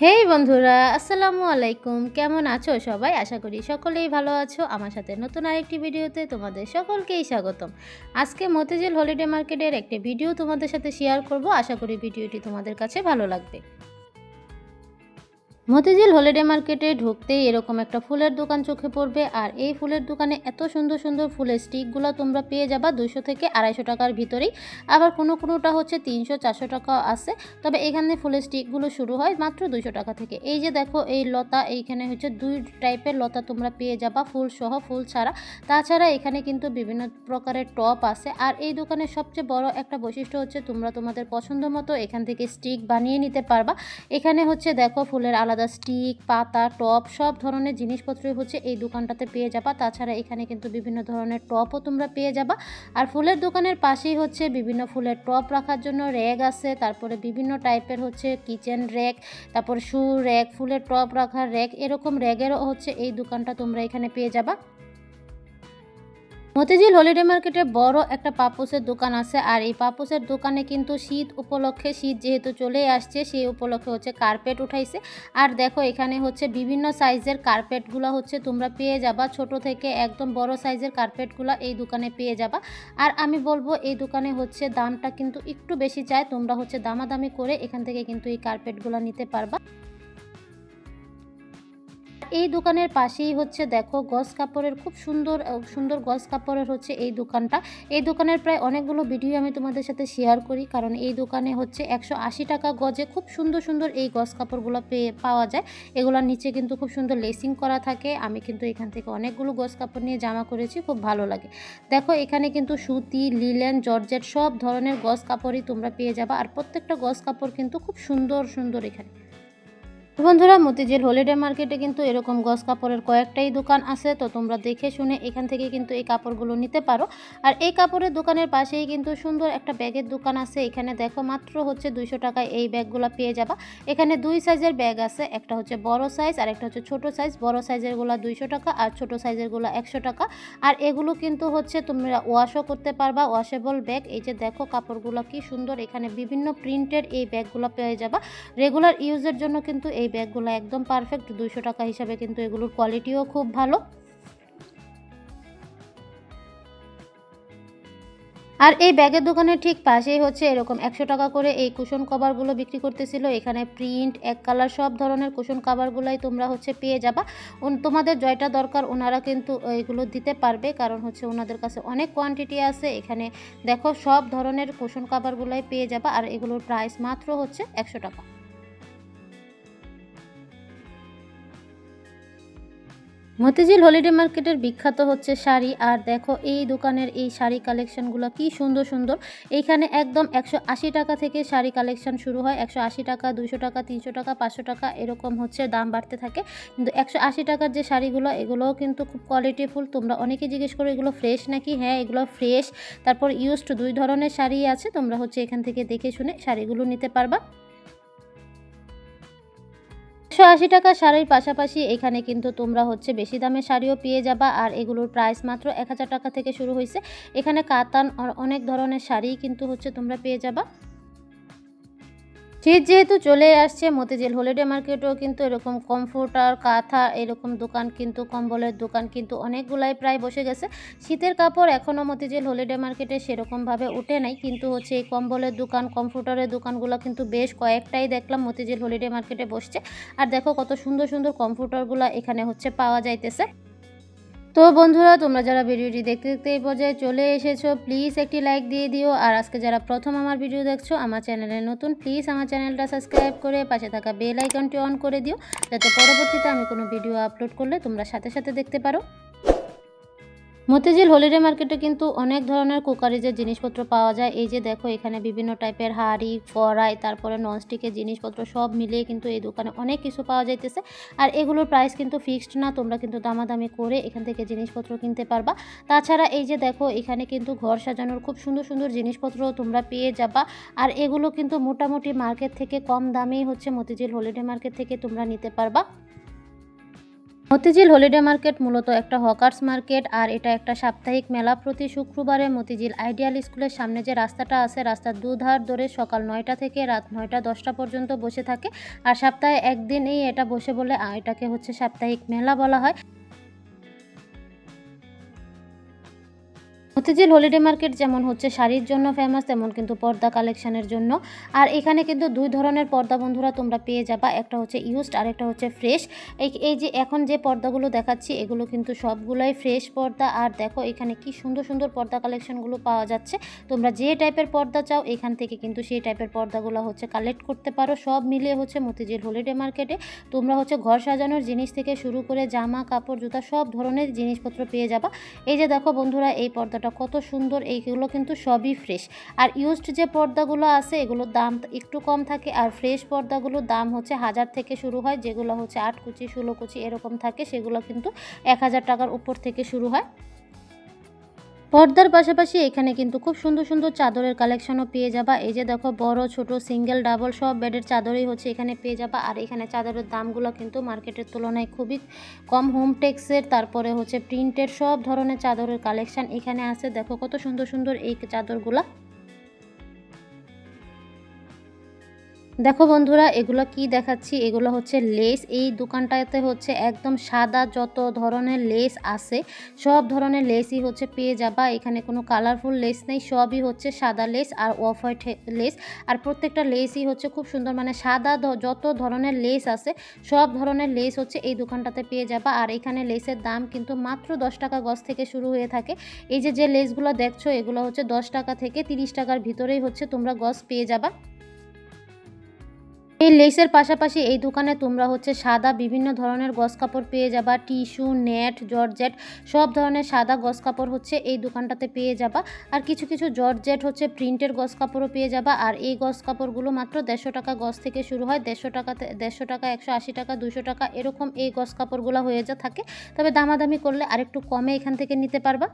হেই বন্ধুরা, আসসালামু আলাইকুম। কেমন আছো সবাই? আশা করি সকলেই ভালো আছো। আমার সাথে নতুন আরেকটি ভিডিওতে তোমাদের সকলকেই স্বাগতম। আজকে মতিঝিল হলিডে মার্কেটের একটি ভিডিও তোমাদের সাথে শেয়ার করব। আশা করি ভিডিওটি তোমাদের কাছে ভালো লাগবে। মতিঝিল হলিডে মার্কেটে ঢুকতেই এরকম একটা ফুলের দোকান চোখে পড়বে, আর এই ফুলের দোকানে এত সুন্দর সুন্দর ফুলের স্টিকগুলো তোমরা পেয়ে যাবা দুশো থেকে আড়াইশো টাকার ভিতরেই। আবার কোনো কোনোটা হচ্ছে তিনশো, চারশো টাকাও আছে, তবে এখানে ফুলের স্টিকগুলো শুরু হয় মাত্র দুশো টাকা থেকে। এই যে দেখো এই লতা, এইখানে হচ্ছে দুই টাইপের লতা তোমরা পেয়ে যাবা ফুল সহ ফুল ছাড়া। তাছাড়া এখানে কিন্তু বিভিন্ন প্রকারের টপ আছে, আর এই দোকানের সবচেয়ে বড় একটা বৈশিষ্ট্য হচ্ছে তোমরা তোমাদের পছন্দ মতো এখান থেকে স্টিক বানিয়ে নিতে পারবা। এখানে হচ্ছে দেখো ফুলের আলাদা স্টিক, পাতা, টপ, সব ধরনের জিনিসপত্রই হচ্ছে এই দোকানটাতে পেয়ে যাবা। তাছাড়া এখানে কিন্তু বিভিন্ন ধরনের টপও তোমরা পেয়ে যাবা। আর ফুলের দোকানের পাশেই হচ্ছে বিভিন্ন ফুলের টপ রাখার জন্য র্যাগ আছে। তারপরে বিভিন্ন টাইপের হচ্ছে কিচেন র্যাক, তারপর শু র্যাক, ফুলের টপ রাখার র্যাক, এরকম র্যাগেরও হচ্ছে এই দোকানটা তোমরা এখানে পেয়ে যাবা। মতিঝিল হলিডে মার্কেটে বড় একটা পাপোসের দোকান আছে, আর এই পাপোসের দোকানে কিন্তু শীত উপলক্ষে, শীত যেহেতু চলে আসছে, সেই উপলক্ষে হচ্ছে কার্পেট উঠাইছে। আর দেখো, এখানে হচ্ছে বিভিন্ন সাইজের কার্পেটগুলো হচ্ছে তোমরা পেয়ে যাবা। ছোট থেকে একদম বড় সাইজের কার্পেটগুলো এই দোকানে পেয়ে যাবা। আর আমি বলব, এই দোকানে হচ্ছে দামটা কিন্তু একটু বেশি চায়। তোমরা হচ্ছে দামাদামি করে এখান থেকে কিন্তু এই কার্পেটগুলো নিতে পারবা। এই দোকানের পাশেই হচ্ছে দেখো গস কাপড়ের খুব সুন্দর সুন্দর গস কাপড়ের হচ্ছে এই দোকানটা। এই দোকানের প্রায় অনেকগুলো ভিডিও আমি তোমাদের সাথে শেয়ার করি, কারণ এই দোকানে হচ্ছে একশো আশি টাকা গজে খুব সুন্দর সুন্দর এই গস কাপড়গুলো পেয়ে, পাওয়া যায়। এগুলোর নিচে কিন্তু খুব সুন্দর লেসিং করা থাকে। আমি কিন্তু এখান থেকে অনেকগুলো গস কাপড় নিয়ে জামা করেছি, খুব ভালো লাগে। দেখো এখানে কিন্তু সুতি, লিলেন, জর্জেট সব ধরনের গস কাপড়ই তোমরা পেয়ে যাবা। আর প্রত্যেকটা গস কাপড় কিন্তু খুব সুন্দর সুন্দর এখানে। বন্ধুরা, মতিঝিল হলিডে মার্কেটে কিন্তু এরকম গস কাপড়ের কয়েকটাই দোকান আছে। তো তোমরা দেখে শুনে এখান থেকে কিন্তু এই কাপড়গুলো নিতে পারো। আর এই কাপড়ের দোকানের পাশেই কিন্তু সুন্দর একটা ব্যাগের দোকান আছে। এখানে দেখো মাত্র হচ্ছে দুইশো টাকায় এই ব্যাগগুলো পেয়ে যাবা। এখানে দুই সাইজের ব্যাগ আছে। একটা হচ্ছে বড় সাইজ আর একটা হচ্ছে ছোট সাইজ বড় সাইজেরগুলো দুইশো টাকা আর ছোট সাইজেরগুলো একশো টাকা। আর এগুলো কিন্তু হচ্ছে তোমরা ওয়াশও করতে পারবা ওয়াশেবল ব্যাগ এই যে দেখো কাপড়গুলো কি সুন্দর। এখানে বিভিন্ন প্রিন্টের এই ব্যাগগুলো পেয়ে যাবা। রেগুলার ইউজের জন্য কিন্তু এই ব্যাগগুলো একদম পারফেক্ট দুইশো টাকা হিসাবে কিন্তু এগুলোর কোয়ালিটিও খুব ভালো। আর এই ব্যাগের দোকানের ঠিক পাশেই হচ্ছে এরকম একশো টাকা করে এই কুশন কভারগুলো বিক্রি করতেছিল। এখানে প্রিন্ট এক কালার সব ধরনের কুশন কভারগুলোই তোমরা হচ্ছে পেয়ে যাবা। তোমাদের জয়টা দরকার ওনারা কিন্তু এগুলো দিতে পারবে, কারণ হচ্ছে ওনাদের কাছে অনেক কোয়ান্টিটি আছে। এখানে দেখো সব ধরনের কুশন কভারগুলোই পেয়ে যাবা, আর এগুলোর প্রাইস মাত্র হচ্ছে একশো টাকা। মতিঝিল হলিডে মার্কেটের বিখ্যাত হচ্ছে শাড়ি। আর দেখো, এই দোকানের এই শাড়ি কালেকশনগুলো কি সুন্দর সুন্দর। এইখানে একদম একশো আশি টাকা থেকে শাড়ি কালেকশন শুরু হয়। একশো আশি টাকা দুশো টাকা, তিনশো টাকা, পাঁচশো টাকা এরকম হচ্ছে দাম বাড়তে থাকে। কিন্তু একশো আশি টাকার যে শাড়িগুলো, এগুলোও কিন্তু খুব কোয়ালিটিফুল তোমরা অনেকে জিজ্ঞেস করো, এগুলো ফ্রেশ নাকি? হ্যাঁ এগুলো ফ্রেশ তারপর ইউজড দুই ধরনের শাড়ি আছে। তোমরা হচ্ছে এখান থেকে দেখে শুনে শাড়িগুলো নিতে পারবা। একশো আশি টাকা শাড়ির পাশাপাশি এখানে কিন্তু তোমরা হচ্ছে বেশি দামে শাড়িও পেয়ে যাবা। আর এগুলোর প্রাইস মাত্র এক হাজার টাকা থেকে শুরু হয়েছে। এখানে কাতান অনেক ধরনের শাড়ি কিন্তু হচ্ছে তোমরা পেয়ে যাবা। শীত যেহেতু চলে আসছে, মতিঝিল হলিডে মার্কেটেও কিন্তু এরকম কমফোর্টার কাঁথা এরকম দোকান কিন্তু, কম্বলের দোকান কিন্তু অনেকগুলাই প্রায় বসে গেছে। শীতের কাপড় এখনও মতিঝিল হলিডে মার্কেটে সেরকমভাবে উঠে নাই, কিন্তু হচ্ছে এই কম্বলের দোকান, কমফোর্টারের দোকানগুলো কিন্তু বেশ কয়েকটাই দেখলাম মতিঝিল হলিডে মার্কেটে বসছে। আর দেখো কত সুন্দর সুন্দর কম্পিউটারগুলো এখানে হচ্ছে পাওয়া যাইতেছে। তো বন্ধুরা, তোমরা যারা ভিডিওটি দেখতে দেখতে এই পর্যায়ে চলে এসেছ প্লিজ একটি লাইক দিয়ে দিও। আর আজকে যারা প্রথম আমার ভিডিও দেখছ, আমার চ্যানেলে নতুন প্লিজ আমার চ্যানেলটা সাবস্ক্রাইব করে পাশে থাকা বেল আইকনটি অন করে দিও। যাতে পরবর্তীতে আমি কোনো ভিডিও আপলোড করলে তোমরা সাথে সাথে দেখতে পারো। মতিঝিল হলিডে মার্কেটে কিন্তু অনেক ধরনের কুকারিজের জিনিসপত্র পাওয়া যায়। এই যে দেখো, এখানে বিভিন্ন টাইপের হাঁড়ি, কড়াই, তারপরে ননস্টিকের জিনিসপত্র সব মিলিয়ে কিন্তু এই দোকানে অনেক কিছু পাওয়া যাইতেছে। আর এগুলোর প্রাইস কিন্তু ফিক্সড না, তোমরা কিন্তু দামাদামি করে এখান থেকে জিনিসপত্র কিনতে পারবা। তাছাড়া এই যে দেখো, এখানে কিন্তু ঘর সাজানোর খুব সুন্দর সুন্দর জিনিসপত্র তোমরা পেয়ে যাবা। আর এগুলো কিন্তু মোটামুটি মার্কেট থেকে কম দামেই হচ্ছে মতিঝিল হলিডে মার্কেট থেকে তোমরা নিতে পারবা। মতিঝিল হলিডে মার্কেট মূলত একটা হকার্স মার্কেট আর এটা একটা সাপ্তাহিক মেলা প্রতি শুক্রবারে মতিঝিল আইডিয়াল স্কুলের সামনে যে রাস্তাটা আছে, রাস্তার দুধার ধরে সকাল নয়টা থেকে রাত নয়টা দশটা পর্যন্ত বসে থাকে। আর সপ্তাহে একদিনই এটা বসে বলে এটাকে হচ্ছে সাপ্তাহিক মেলা বলা হয়। মতিঝিল হলিডে মার্কেট যেমন হচ্ছে শাড়ির জন্য ফেমাস তেমন কিন্তু পর্দা কালেকশনের জন্য। আর এখানে কিন্তু দুই ধরনের পর্দা বন্ধুরা তোমরা পেয়ে যাবা। একটা হচ্ছে ইউজড আর একটা হচ্ছে ফ্রেশ এই যে এখন যে পর্দাগুলো দেখাচ্ছি, এগুলো কিন্তু সবগুলোই ফ্রেশ পর্দা। আর দেখো এখানে কি সুন্দর সুন্দর পর্দা কালেকশনগুলো পাওয়া যাচ্ছে। তোমরা যে টাইপের পর্দা চাও, এখান থেকে কিন্তু সেই টাইপের পর্দাগুলো হচ্ছে কালেক্ট করতে পারো। সব মিলিয়ে হচ্ছে মতিঝিল হলিডে মার্কেটে তোমরা হচ্ছে ঘর সাজানোর জিনিস থেকে শুরু করে জামা, কাপড়, জুতা সব ধরনের জিনিসপত্র পেয়ে যাবা। এই যে দেখো বন্ধুরা, এই পর্দাটা কত সুন্দর, এইগুলো কিন্তু সবই ফ্রেশ আর ইউজড যে পর্দাগুলো আছে, এগুলোর দাম একটু কম থাকে। আর ফ্রেশ পর্দাগুলোর দাম হচ্ছে হাজার থেকে শুরু হয়, যেগুলো হচ্ছে আট কুচি, ষোলো কুচি এরকম থাকে, সেগুলো কিন্তু এক হাজার টাকার উপর থেকে শুরু হয়। পর্দার পাশাপাশি এখানে কিন্তু খুব সুন্দর সুন্দর চাদরের কালেকশনও পেয়ে যাবা। এই যে দেখো, বড়, ছোট, সিঙ্গেল, ডাবল সব বেডের চাদরই হচ্ছে এখানে পেয়ে যাবা। আর এখানে চাদরের দামগুলো কিন্তু মার্কেটের তুলনায় খুবই কম। হোম টেক্সের, তারপরে হচ্ছে প্রিন্টের সব ধরনের চাদরের কালেকশন এখানে আছে। দেখো কত সুন্দর সুন্দর এই চাদরগুলা। দেখো বন্ধুরা, এগুলো কি দেখাচ্ছি? এগুলো হচ্ছে লেস। এই দোকানটাতে হচ্ছে একদম সাদা যত ধরনের লেস আছে, সব ধরনের লেসই হচ্ছে পেয়ে যাবা। এখানে কোনো কালারফুল লেস নেই, সবই হচ্ছে সাদা লেস আর অফ হোয়াইট লেস। আর প্রত্যেকটা লেসই হচ্ছে খুব সুন্দর মানে সাদা যত ধরনের লেস আছে, সব ধরনের লেস হচ্ছে এই দোকানটাতে পেয়ে যাবা। আর এখানে লেসের দাম কিন্তু মাত্র দশ টাকা গজ থেকে শুরু হয়ে থাকে। এই যে যে লেসগুলো দেখছ, এগুলো হচ্ছে দশ টাকা থেকে তিরিশ টাকার ভিতরেই হচ্ছে তোমরা গজ পেয়ে যাবা। এই লেসের পাশাপাশি এই দোকানে তোমরা হচ্ছে সাদা বিভিন্ন ধরনের গস কাপড় পেয়ে যাবা, টিস্যু, নেট, জর্জেট, সব ধরনের সাদা গস কাপড় হচ্ছে এই দোকানটাতে পেয়ে যাবা। আর কিছু কিছু জর্জেট হচ্ছে প্রিন্টের গস কাপড়ও পেয়ে যাবা। আর এই গস কাপড়গুলো মাত্র দেড়শো টাকা গস থেকে শুরু হয়, দেড়শো টাকাতে, দেড়শো টাকা, একশো আশি টাকা দুশো টাকা এরকম এই গস কাপড়গুলো হয়ে যা থাকে। তবে দামাদামি করলে আরেকটু কমে এখান থেকে নিতে পারবা।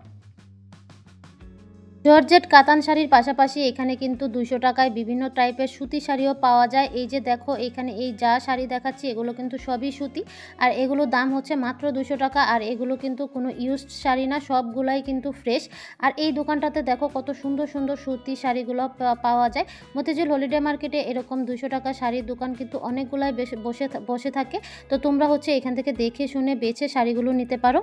জর্জেট কাতান শাড়ির পাশাপাশি এখানে কিন্তু দুশো টাকায় বিভিন্ন টাইপের সুতি শাড়িও পাওয়া যায়। এই যে দেখো, এখানে এই যা শাড়ি দেখাচ্ছি, এগুলো কিন্তু সবই সুতি। আর এগুলোর দাম হচ্ছে মাত্র দুশো টাকা, আর এগুলো কিন্তু কোনো ইউজড শাড়ি না, সবগুলাই কিন্তু ফ্রেশ। আর এই দোকানটাতে দেখো কত সুন্দর সুন্দর সুতি শাড়িগুলো পাওয়া যায়। মতিঝিল হলিডে মার্কেটে এরকম দুশো টাকা শাড়ির দোকান কিন্তু অনেকগুলাই বসে বসে থাকে। তো তোমরা হচ্ছে এখান থেকে দেখে শুনে বেছে শাড়িগুলো নিতে পারো।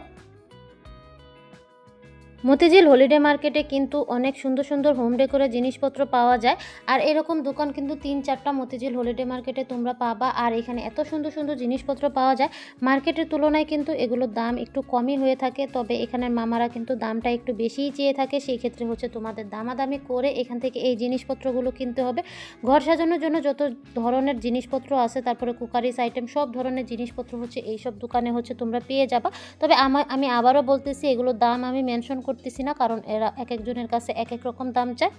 মতিঝিল হলিডে মার্কেটে কিন্তু অনেক সুন্দর সুন্দর হোম ডেকোরের জিনিসপত্র পাওয়া যায়। আর এরকম দোকান কিন্তু তিন চারটা মতিঝিল হলিডে মার্কেটে তোমরা পাবা। আর এখানে এত সুন্দর সুন্দর জিনিসপত্র পাওয়া যায়। মার্কেটের তুলনায় কিন্তু এগুলোর দাম একটু কমই হয়ে থাকে। তবে এখানের মামারা কিন্তু দামটা একটু বেশিই চেয়ে থাকে। সেই ক্ষেত্রে হচ্ছে তোমাদের দামাদামি করে এখান থেকে এই জিনিসপত্রগুলো কিনতে হবে। ঘর সাজানোর জন্য যত ধরনের জিনিসপত্র আছে, তারপরে কুকারিস, আইটেম সব ধরনের জিনিসপত্র হচ্ছে এইসব দোকানে হচ্ছে তোমরা পেয়ে যাবা। তবে আমি আবারও বলতেছি, এগুলোর দাম আমি মেনশন করতেছি না, কারণ এরা এক একজনের কাছে এক এক রকম দাম চায়।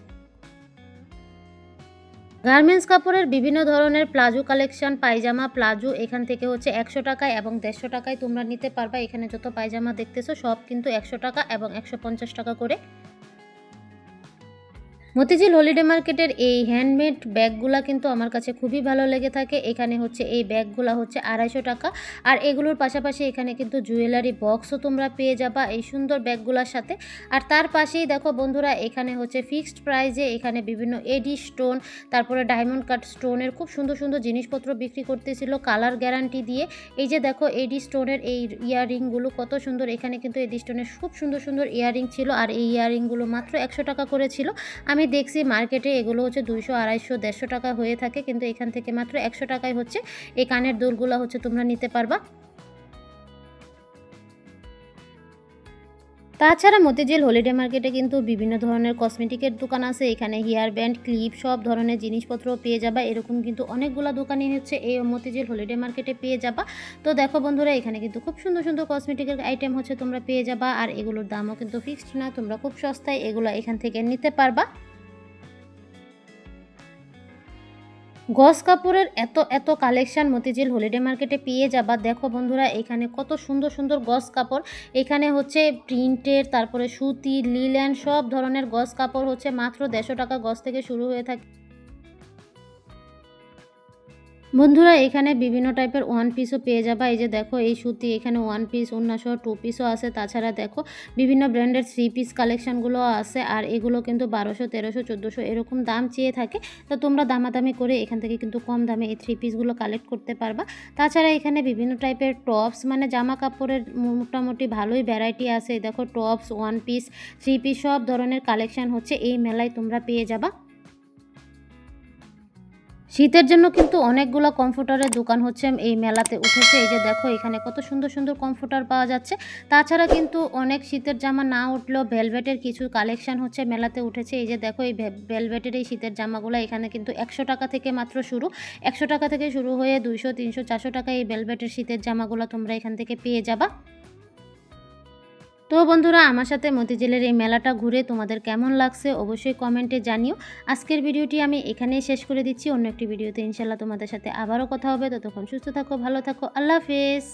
গার্মেন্টস কাপড়ের বিভিন্ন ধরনের প্লাজো কালেকশন, পায়জামা, প্লাজো, এখান থেকে হচ্ছে একশো টাকায় এবং দেড়শো টাকায় তোমরা নিতে পারবা। এখানে যত পায়জামা দেখতেছো সব কিন্তু একশো টাকা এবং একশো পঞ্চাশ টাকা করে মতিঝিল হলিডে মার্কেটের এই হ্যান্ডমেড ব্যাগগুলা কিন্তু আমার কাছে খুবই ভালো লেগে থাকে। এখানে হচ্ছে এই ব্যাগগুলা হচ্ছে আড়াইশো টাকা। আর এগুলোর পাশাপাশি এখানে কিন্তু জুয়েলারি বক্সও তোমরা পেয়ে যাবা এই সুন্দর ব্যাগগুলোর সাথে। আর তার পাশেই দেখো বন্ধুরা, এখানে হচ্ছে ফিক্সড প্রাইজে এখানে বিভিন্ন এডি স্টোন, তারপরে ডায়মন্ড কাট স্টোনের খুব সুন্দর সুন্দর জিনিসপত্র বিক্রি করতেছিল কালার গ্যারান্টি দিয়ে। এই যে দেখো এডি স্টোনের এই ইয়াররিংগুলো কত সুন্দর। এখানে কিন্তু এডি স্টোনের খুব সুন্দর সুন্দর ইয়াররিং ছিল। আর এই ইয়াররিংগুলো মাত্র একশো টাকা করে ছিল। আমি দেখছি মার্কেটে এগুলো হচ্ছে দুইশো, আড়াইশো, দেড়শো টাকা হয়ে থাকে, কিন্তু এখান থেকে মাত্র একশো টাকায় হচ্ছে। এই কানের দুলগুলো হচ্ছে তোমরা নিতে পারবা। তাছাড়া মতিঝিল হলিডে মার্কেটে কিন্তু বিভিন্ন ধরনের কসমেটিকের দোকান আছে। এখানে হেয়ার ব্যান্ড, ক্লিপ, সব ধরনের জিনিসপত্র পেয়ে যাবা। এরকম কিন্তু অনেকগুলো দোকানই হচ্ছে এই মতিঝিল হলিডে মার্কেটে পেয়ে যাবা। তো দেখো বন্ধুরা, এখানে কিন্তু খুব সুন্দর সুন্দর কসমেটিকের আইটেম হচ্ছে তোমরা পেয়ে যাবা। আর এগুলোর দামও কিন্তু ফিক্সড না, তোমরা খুব সস্তায় এগুলো এখান থেকে নিতে পারবা। গস কাপড়ের এত এত কালেকশন মতিঝিল হলিডে মার্কেটে পেয়ে যাবা। দেখো বন্ধুরা, এখানে কত সুন্দর সুন্দর গস কাপড়। এখানে হচ্ছে প্রিন্টের তারপরে সুতি লিল্যান্ড সব ধরনের গস কাপড় হচ্ছে। মাত্র দেড়শো টাকা গস থেকে শুরু হয়ে থাকে। বন্ধুরা, এখানে বিভিন্ন টাইপের ওয়ান পিসও পেয়ে যাবা। এই যে দেখো, এই সুতি, এখানে ওয়ান পিস অন্যাসহ টু পিসও আছে। তাছাড়া দেখো, বিভিন্ন ব্র্যান্ডের থ্রি পিস কালেকশানগুলো আছে, আর এগুলো কিন্তু বারোশো, তেরোশো, চোদ্দোশো এরকম দাম চেয়ে থাকে। তো তোমরা দামাদামি করে এখান থেকে কিন্তু কম দামে এই থ্রি পিসগুলো কালেক্ট করতে পারবা। তাছাড়া এখানে বিভিন্ন টাইপের টপস মানে জামা কাপড়ের মোটামুটি ভালোই ভ্যারাইটি আছে। দেখো tops one piece three piece সব ধরনের কালেকশান হচ্ছে। এই মেলায় তোমরা পেয়ে যাবা। শীতের জন্য কিন্তু অনেকগুলো কমফোর্টারের দোকান হচ্ছে এই মেলাতে উঠেছে। এই যে দেখো, এখানে কত সুন্দর সুন্দর কমফোর্টার পাওয়া যাচ্ছে। তাছাড়া কিন্তু অনেক শীতের জামা না উঠলেও ভেলভেটের কিছু কালেকশন হচ্ছে মেলাতে উঠেছে। এই যে দেখো, এই ভেলভেটের এই শীতের জামাগুলো এখানে কিন্তু একশো টাকা থেকে মাত্র শুরু। একশো টাকা থেকে শুরু হয়ে দুইশো, তিনশো, চারশো টাকা এই ভেলভেটের শীতের জামাগুলো তোমরা এখান থেকে পেয়ে যাবা। তো বন্ধুরা, আমার সাথে মতিঝিলের এই মেলাটা ঘুরে তোমাদের কেমন লাগছে অবশ্যই কমেন্টে জানিও। আজকের ভিডিওটি আমি এখানেই শেষ করে দিচ্ছি। অন্য একটি ভিডিওতে ইনশাল্লাহ তোমাদের সাথে আবারও কথা হবে। ততক্ষণ সুস্থ থাকো, ভালো থাকো। আল্লাহ হাফেজ।